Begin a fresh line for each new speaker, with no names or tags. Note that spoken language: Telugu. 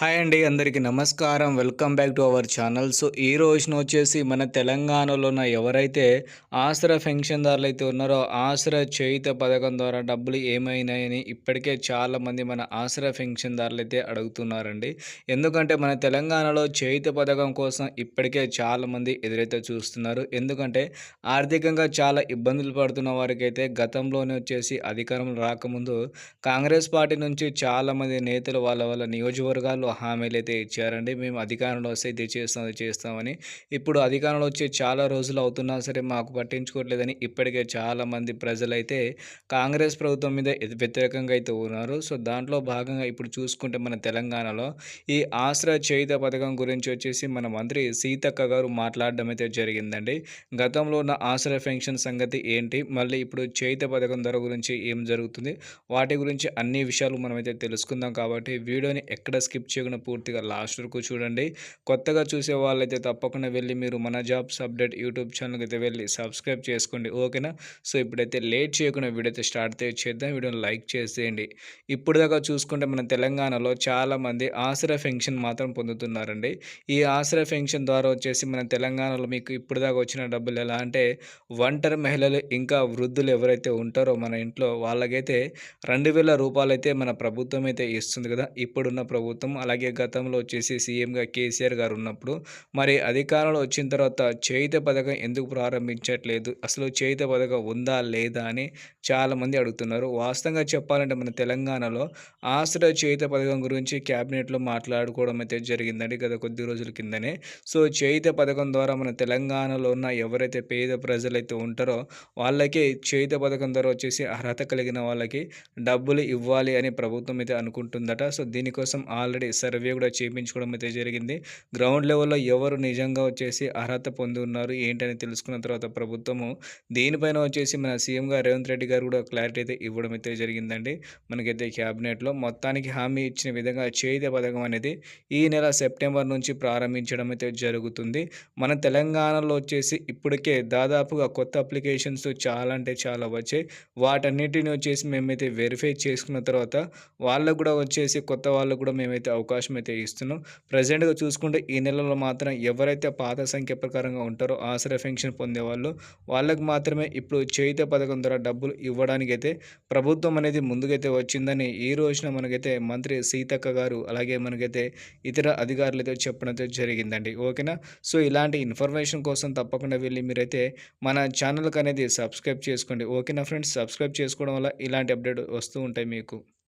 హాయ్ అండి అందరికీ నమస్కారం. Welcome back to our channel. So ఈ రోజున వచ్చేసి మన తెలంగాణలో ఉన్న ఎవరైతే ఆసరా పెన్షన్దారులు అయితే ఉన్నారో ఆసరా చేయుత పథకం ద్వారా డబ్బులు ఏమైనాయని ఇప్పటికే చాలామంది మన ఆసరా పెన్షన్దారులు అయితే అడుగుతున్నారండి. ఎందుకంటే మన తెలంగాణలో చేయుత పథకం కోసం ఇప్పటికే చాలామంది ఎదురైతే చూస్తున్నారు. ఎందుకంటే ఆర్థికంగా చాలా ఇబ్బందులు పడుతున్న వారికైతే గతంలోనే వచ్చేసి అధికారం రాకముందు కాంగ్రెస్ పార్టీ నుంచి చాలామంది నేతలు వాళ్ళ వాళ్ళ నియోజకవర్గాలు హామీలు అయితే ఇచ్చారండి. మేము అధికారంలో వస్తే ఇది చేస్తాం అది చేస్తామని ఇప్పుడు అధికారంలో వచ్చి చాలా రోజులు అవుతున్నా సరే మాకు పట్టించుకోవట్లేదని ఇప్పటికే చాలామంది ప్రజలైతే కాంగ్రెస్ ప్రభుత్వం మీద వ్యతిరేకంగా అయితే ఉన్నారు. సో దాంట్లో భాగంగా ఇప్పుడు చూసుకుంటే మన తెలంగాణలో ఈ ఆశ్రయ చేయుత పథకం గురించి వచ్చేసి మన మంత్రి సీతక్క గారు మాట్లాడడం అయితే జరిగిందండి. గతంలో ఉన్న ఆశ్రయ పెన్షన్ సంగతి ఏంటి? మళ్ళీ ఇప్పుడు చేయుత పథకం ధర గురించి ఏం జరుగుతుంది? వాటి గురించి అన్ని విషయాలు మనమైతే తెలుసుకుందాం కాబట్టి వీడియోని ఎక్కడ స్కిప్ చేయకుండా పూర్తిగా లాస్ట్ వరకు చూడండి. కొత్తగా చూసే వాళ్ళైతే తప్పకుండా వెళ్ళి మీరు మన జాబ్స్ అప్డేట్ యూట్యూబ్ ఛానల్కి అయితే వెళ్ళి సబ్స్క్రైబ్ చేసుకోండి. ఓకేనా? సో ఇప్పుడైతే లేట్ చేయకుండా వీడియో అయితే స్టార్ట్ చేద్దాం. వీడియోని లైక్ చేసేయండి. ఇప్పుడు దాకా చూసుకుంటే మన తెలంగాణలో చాలామంది ఆసరా పెన్షన్ మాత్రం పొందుతున్నారండి. ఈ ఆసరా పెన్షన్ ద్వారా వచ్చేసి మన తెలంగాణలో మీకు ఇప్పుడు దాకా వచ్చిన డబ్బులు ఎలా అంటే ఒంటరి మహిళలు ఇంకా వృద్ధులు ఎవరైతే ఉంటారో మన ఇంట్లో వాళ్ళకైతే రెండు వేల రూపాయలు అయితే మన ప్రభుత్వం అయితే ఇస్తుంది కదా. ఇప్పుడున్న ప్రభుత్వం అలాగే గతంలో వచ్చేసి సీఎంగా కేసీఆర్ గారు ఉన్నప్పుడు మరి అధికారంలో వచ్చిన తర్వాత చేయిత పథకం ఎందుకు ప్రారంభించట్లేదు? అసలు చేయిత పథకం ఉందా లేదా అని చాలామంది అడుగుతున్నారు. వాస్తవంగా చెప్పాలంటే మన తెలంగాణలో ఆశ్రయ చేయిత పథకం గురించి క్యాబినెట్లో మాట్లాడుకోవడం అయితే జరిగిందండి గత కొద్ది రోజుల కిందనే. సో చేయిత పథకం ద్వారా మన తెలంగాణలో ఉన్న ఎవరైతే పేద ప్రజలైతే ఉంటారో వాళ్ళకి చేయిత పథకం ద్వారా వచ్చేసి అర్హత కలిగిన వాళ్ళకి డబ్బులు ఇవ్వాలి అని ప్రభుత్వం అయితే అనుకుంటుందట. సో దీనికోసం ఆల్రెడీ సర్వే కూడా చేయించుకోవడం అయితే జరిగింది. గ్రౌండ్ లెవెల్లో ఎవరు నిజంగా వచ్చేసి అర్హత పొంది ఉన్నారు ఏంటని తెలుసుకున్న తర్వాత ప్రభుత్వము దీనిపైన వచ్చేసి మన సీఎం గారు రేవంత్ రెడ్డి గారు కూడా క్లారిటీ అయితే ఇవ్వడం అయితే జరిగిందండి. మనకైతే క్యాబినెట్లో మొత్తానికి హామీ ఇచ్చిన విధంగా చేయిత పథకం అనేది ఈ నెల సెప్టెంబర్ నుంచి ప్రారంభించడం అయితే జరుగుతుంది. మన తెలంగాణలో వచ్చేసి ఇప్పటికే దాదాపుగా కొత్త అప్లికేషన్స్ చాలా అంటే చాలా వచ్చాయి. వాటన్నిటిని వచ్చేసి మేమైతే వెరిఫై చేసుకున్న తర్వాత వాళ్ళకు కూడా వచ్చేసి కొత్త వాళ్ళకు కూడా మేమైతే అవకాశం అయితే ఇస్తున్నాం. ప్రజెంట్గా చూసుకుంటే ఈ నెలలో మాత్రం ఎవరైతే పాత సంఖ్య ప్రకారంగా ఉంటారో ఆశ్రయ పెన్షన్ పొందేవాళ్ళు వాళ్ళకి మాత్రమే ఇప్పుడు చేయిత పథకం ద్వారా డబ్బులు ఇవ్వడానికి అయితే ప్రభుత్వం అనేది ముందుకైతే వచ్చిందని ఈ రోజున మనకైతే మంత్రి సీతక్క గారు అలాగే మనకైతే ఇతర అధికారులు అయితే చెప్పడం అయితే జరిగిందండి. ఓకేనా? సో ఇలాంటి ఇన్ఫర్మేషన్ కోసం తప్పకుండా వెళ్ళి మీరైతే మన ఛానల్కి అనేది సబ్స్క్రైబ్ చేసుకోండి. ఓకేనా ఫ్రెండ్స్? సబ్స్క్రైబ్ చేసుకోవడం వల్ల ఇలాంటి అప్డేట్ వస్తూ ఉంటాయి మీకు.